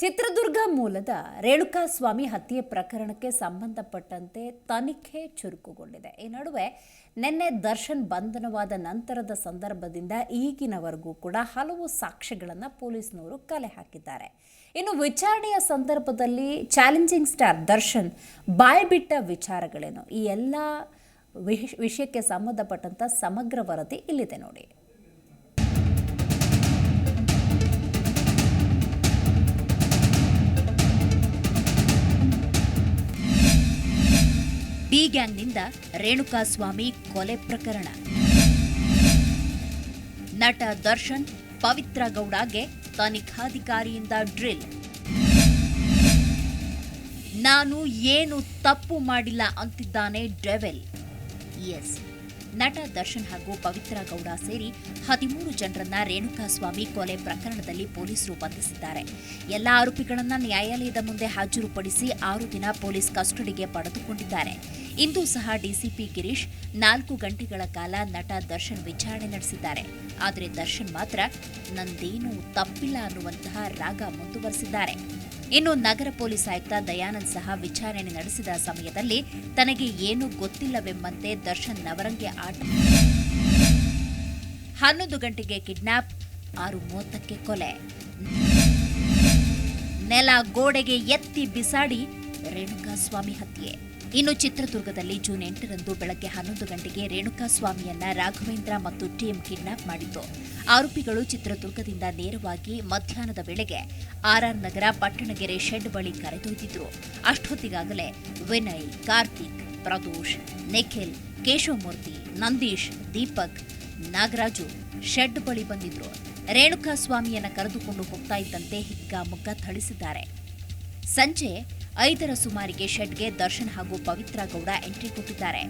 ಚಿತ್ರದುರ್ಗ ಮೂಲದ ರೇಣುಕಾಸ್ವಾಮಿ ಹತ್ಯೆ ಪ್ರಕರಣಕ್ಕೆ ಸಂಬಂಧಪಟ್ಟಂತೆ ತನಿಖೆ ಚುರುಕುಗೊಂಡಿದೆ. ಈ ನಡುವೆ ನಿನ್ನೆ ದರ್ಶನ್ ಬಂಧನವಾದ ನಂತರದ ಸಂದರ್ಭದಿಂದ ಈಗಿನವರೆಗೂ ಕೂಡ ಹಲವು ಸಾಕ್ಷ್ಯಗಳನ್ನು ಪೊಲೀಸ್ನವರು ಕಲೆ ಹಾಕಿದ್ದಾರೆ. ಇನ್ನು ವಿಚಾರಣೆಯ ಸಂದರ್ಭದಲ್ಲಿ ಚಾಲೆಂಜಿಂಗ್ ಸ್ಟಾರ್ ದರ್ಶನ್ ಬಾಯ್ಬಿಟ್ಟ ವಿಚಾರಗಳೇನು? ಈ ಎಲ್ಲ ವಿಷ- ವಿಷಯಕ್ಕೆ ಸಂಬಂಧಪಟ್ಟಂಥ ಸಮಗ್ರ ವರದಿ ಇಲ್ಲಿದೆ ನೋಡಿ. ಗ್ಯಾಂಗ್ನಿಂದ ರೇಣುಕಾಸ್ವಾಮಿ ಕೊಲೆ ಪ್ರಕರಣ. ನಟ ದರ್ಶನ್ ಪವಿತ್ರ ಗೌಡಗೆ ತನಿಖಾಧಿಕಾರಿಯಿಂದ ಡ್ರಿಲ್. ನಾನು ಏನು ತಪ್ಪು ಮಾಡಿಲ್ಲ ಅಂತಿದ್ದಾನೆ ಡೆವೆಲ್. ಎಸ್. ನಟ ದರ್ಶನ್ ಹಾಗೂ ಪವಿತ್ರ ಗೌಡ ಸೇರಿ ಹದಿಮೂರು ಜನರನ್ನ ರೇಣುಕಾಸ್ವಾಮಿ ಕೊಲೆ ಪ್ರಕರಣದಲ್ಲಿ ಪೊಲೀಸರು ಬಂಧಿಸಿದ್ದಾರೆ. ಎಲ್ಲ ಆರೋಪಿಗಳನ್ನ ನ್ಯಾಯಾಲಯದ ಮುಂದೆ ಹಾಜರುಪಡಿಸಿ ಆರು ದಿನ ಪೊಲೀಸ್ ಕಸ್ಟಡಿಗೆ ಪಡೆದುಕೊಂಡಿದ್ದಾರೆ. ಇಂದು ಸಹ ಡಿಸಿಪಿ ಗಿರೀಶ್ ನಾಲ್ಕು ಗಂಟೆಗಳ ಕಾಲ ನಟ ದರ್ಶನ್ ವಿಚಾರಣೆ ನಡೆಸಿದ್ದಾರೆ. ಆದರೆ ದರ್ಶನ್ ಮಾತ್ರ ನಂದೇನೂ ತಪ್ಪಿಲ್ಲ ಅನ್ನುವಂತಹ ರಾಗ ಮುಂದುವರೆಸಿದ್ದಾರೆ. ಇನ್ನು ನಗರ ಪೊಲೀಸ್ ಆಯುಕ್ತ ದಯಾನಂದ್ ಸಹ ವಿಚಾರಣೆ ನಡೆಸಿದ ಸಮಯದಲ್ಲಿ ತನಗೆ ಏನೂ ಗೊತ್ತಿಲ್ಲವೆಂಬಂತೆ ದರ್ಶನ್ ನವರಂಗೆ ಆಟ ಹನ್ನೊಂದು ಗಂಟೆಗೆ ಕಿಡ್ನಾಪ್ ಆರು ಮೂವತ್ತಕ್ಕೆ ಕೊಲೆ. ನೆಲ ಗೋಡೆಗೆ ಎತ್ತಿ ಬಿಸಾಡಿ ರೇಣುಕಾಸ್ವಾಮಿ ಹತ್ಯೆ. ಇನ್ನು ಚಿತ್ರದುರ್ಗದಲ್ಲಿ ಜೂನ್ ಎಂಟರಂದು ಬೆಳಗ್ಗೆ ಹನ್ನೊಂದು ಗಂಟೆಗೆ ರೇಣುಕಾಸ್ವಾಮಿಯನ್ನ ರಾಘವೇಂದ್ರ ಮತ್ತು ಟೀಂ ಕಿಡ್ನಾಪ್ ಮಾಡಿತು ಆರೋಪಿಗಳು ಚಿತ್ರದುರ್ಗದಿಂದ ನೇರವಾಗಿ ಮಧ್ಯಾಹ್ನದ ವೇಳೆಗೆ ಆರ್ಆರ್ ನಗರ ಪಟ್ಟಣಗೆರೆ ಶೆಡ್ ಬಳಿ ಕರೆದೊಯ್ದಿದ್ರು. ಅಷ್ಟೊತ್ತಿಗಾಗಲೇ ವಿನಯ್, ಕಾರ್ತಿಕ್, ಪ್ರದೋಷ್, ನಿಖಿಲ್, ಕೇಶವಮೂರ್ತಿ, ನಂದೀಶ್, ದೀಪಕ್, ನಾಗರಾಜು ಶೆಡ್ ಬಳಿ ಬಂದಿದ್ರು. ರೇಣುಕಾಸ್ವಾಮಿಯನ್ನ ಕರೆದುಕೊಂಡು ಹೋಗ್ತಾ ಇದ್ದಂತೆ ಹಿಗ್ಗಾಮುಗ್ಗ ಥಳಿಸಿದ್ದಾರೆ. ಸಂಜೆ ಐದರ ಸುಮಾರಿಗೆ ಶೆಡ್ಗೆ ದರ್ಶನ್ ಹಾಗೂ ಪವಿತ್ರ ಗೌಡ ಎಂಟ್ರಿ ಕೊಟ್ಟಿದ್ದಾರೆ.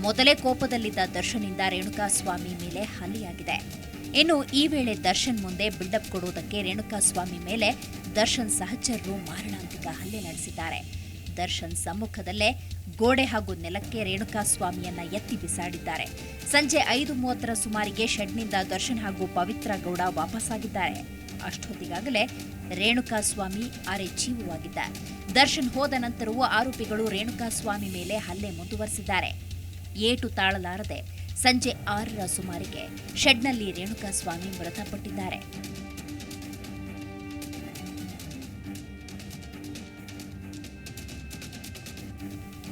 ಮೊದಲೇ ಕೋಪದಲ್ಲಿದ್ದ ದರ್ಶನ್ನಿಂದ ರೇಣುಕಾಸ್ವಾಮಿ ಮೇಲೆ ಹಲ್ಲೆಯಾಗಿದೆ. ಇನ್ನು ಈ ವೇಳೆ ದರ್ಶನ್ ಮುಂದೆ ಬಿಲ್ಡಪ್ ಕೊಡುವುದಕ್ಕೆ ರೇಣುಕಾಸ್ವಾಮಿ ಮೇಲೆ ದರ್ಶನ್ ಸಹಚರರು ಮಾರಣಾಂತಿಕ ಹಲ್ಲೆ ನಡೆಸಿದ್ದಾರೆ. ದರ್ಶನ್ ಸಮ್ಮುಖದಲ್ಲೇ ಗೋಡೆ ಹಾಗೂ ನೆಲಕ್ಕೆ ರೇಣುಕಾಸ್ವಾಮಿಯನ್ನ ಎತ್ತಿ ಬಿಸಾಡಿದ್ದಾರೆ. ಸಂಜೆ ಐದು ಮೂವತ್ತರ ಸುಮಾರಿಗೆ ಶೆಡ್ನಿಂದ ದರ್ಶನ್ ಹಾಗೂ ಪವಿತ್ರ ಗೌಡ ವಾಪಸ್ಸಾಗಿದ್ದಾರೆ ಅಷ್ಟೊತ್ತಿಗಾಗಲೇ ರೇಣುಕಾಸ್ವಾಮಿ ಅರೆ ಜೀವವಾಗಿದ್ದ ದರ್ಶನ್ ಹೋದ ನಂತರವೂ ಆರೋಪಿಗಳು ರೇಣುಕಾಸ್ವಾಮಿ ಮೇಲೆ ಹಲ್ಲೆ ಮುಂದುವರೆಸಿದ್ದಾರೆ. ಏಟು ತಾಳಲಾರದೆ ಸಂಜೆ ಆರರ ಸುಮಾರಿಗೆ ಶೆಡ್ನಲ್ಲಿ ರೇಣುಕಾಸ್ವಾಮಿ ಮೃತಪಟ್ಟಿದ್ದಾರೆ.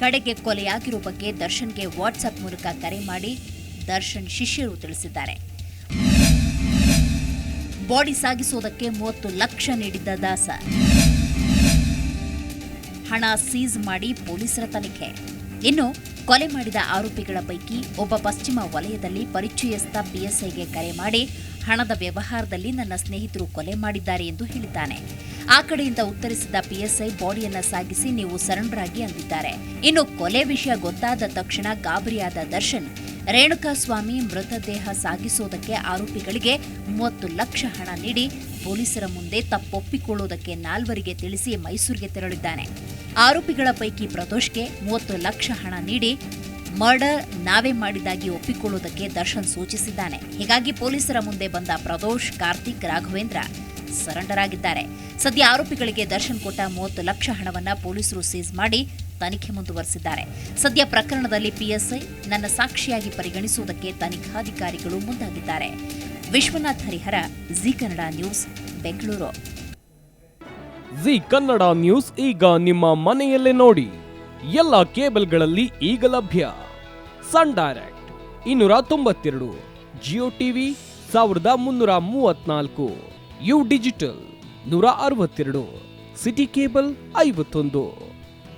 ಕಡೆಗೆ ಕೊಲೆಯಾಗಿರುವ ಬಗ್ಗೆ ದರ್ಶನ್ಗೆ ವಾಟ್ಸಪ್ ಮೂಲಕ ಕರೆ ಮಾಡಿ ದರ್ಶನ್ ಶಿಷ್ಯರು ತಿಳಿಸಿದ್ದಾರೆ. ಬಾಡಿ ಸಾಗಿಸೋದಕ್ಕೆ ಮೂವತ್ತು ಲಕ್ಷ ನೀಡಿದ್ದ ದಾಸ. ಹಣ ಸೀಸ್ ಮಾಡಿ ಪೊಲೀಸರ ತನಿಖೆ. ಇನ್ನು ಕೊಲೆ ಮಾಡಿದ ಆರೋಪಿಗಳ ಪೈಕಿ ಒಬ್ಬ ಪಶ್ಚಿಮ ವಲಯದಲ್ಲಿ ಪರಿಚಯಸ್ಥ ಪಿಎಸ್ಐಗೆ ಕರೆ ಮಾಡಿ ಹಣದ ವ್ಯವಹಾರದಲ್ಲಿ ನನ್ನ ಸ್ನೇಹಿತರು ಕೊಲೆ ಮಾಡಿದ್ದಾರೆ ಎಂದು ಹೇಳಿದ್ದಾನೆ. ಆ ಕಡೆಯಿಂದ ಉತ್ತರಿಸಿದ ಪಿಎಸ್ಐ ಬಾಡಿಯನ್ನ ಸಾಗಿಸಿ ನೀವು ಸರೆಂಡರ್ ಆಗಿ ಅಂದಿದ್ದಾರೆ. ಇನ್ನು ಕೊಲೆ ವಿಷಯ ಗೊತ್ತಾದ ತಕ್ಷಣ ಗಾಬರಿಯಾದ ದರ್ಶನ್ ರೇಣುಕಾಸ್ವಾಮಿ ಮೃತದೇಹ ಸಾಗಿಸೋದಕ್ಕೆ ಆರೋಪಿಗಳಿಗೆ ಮೂವತ್ತು ಲಕ್ಷ ಹಣ ನೀಡಿ ಪೊಲೀಸರ ಮುಂದೆ ತಪ್ಪೊಪ್ಪಿಕೊಳ್ಳುವುದಕ್ಕೆ ನಾಲ್ವರಿಗೆ ತಿಳಿಸಿ ಮೈಸೂರಿಗೆ ತೆರಳಿದ್ದಾನೆ. ಆರೋಪಿಗಳ ಪೈಕಿ ಪ್ರದೋಷ್ಗೆ ಮೂವತ್ತು ಲಕ್ಷ ಹಣ ನೀಡಿ ಮರ್ಡರ್ ನಾವೇ ಮಾಡಿದಾಗಿ ಒಪ್ಪಿಕೊಳ್ಳುವುದಕ್ಕೆ ದರ್ಶನ್ ಸೂಚಿಸಿದ್ದಾನೆ. ಹೀಗಾಗಿ ಪೊಲೀಸರ ಮುಂದೆ ಬಂದ ಪ್ರದೋಷ್ ಕಾರ್ತಿಕ್, ರಾಘವೇಂದ್ರ ಸರೆಂಡರ್ ಆಗಿದ್ದಾರೆ ಸದ್ಯ ಆರೋಪಿಗಳಿಗೆ ದರ್ಶನ್ ಕೊಟ್ಟ ಮೂವತ್ತು ಲಕ್ಷ ಹಣವನ್ನ ಪೊಲೀಸರು ಸೀಸ್ ಮಾಡಿ ತನಿಖೆ ಮುಂದುವರೆಸಿದ್ದಾರೆ. ಸದ್ಯ ಪ್ರಕರಣದಲ್ಲಿ ಪಿಎಸ್ಐ ನನ್ನ ಸಾಕ್ಷಿಯಾಗಿ ಪರಿಗಣಿಸುವುದಕ್ಕೆ ತನಿಖಾಧಿಕಾರಿಗಳು ಮುಂದಾಗಿದ್ದಾರೆ. Vishwanath Harihara, Zee Kannada news, Bengaluru. Zee Kannada news ಈಗ ನಿಮ್ಮ ಮನೆಯಲ್ಲೇ ನೋಡಿ. ಎಲ್ಲ ಕೇಬಲ್ಗಳಲ್ಲಿ ಈಗ ಲಭ್ಯ. ಸನ್ ಡೈರೆಕ್ಟ್ ಇನ್ನೂರ ತೊಂಬತ್ತೆರಡು, ಜಿಯೋ ಟಿವಿ ಸಾವಿರದ ಮುನ್ನೂರ ಮೂವತ್ನಾಲ್ಕು, ಯು ಡಿಜಿಟಲ್ ನೂರ ಅರವತ್ತೆರಡು, ಸಿಟಿ ಕೇಬಲ್ ಐವತ್ತೊಂದು.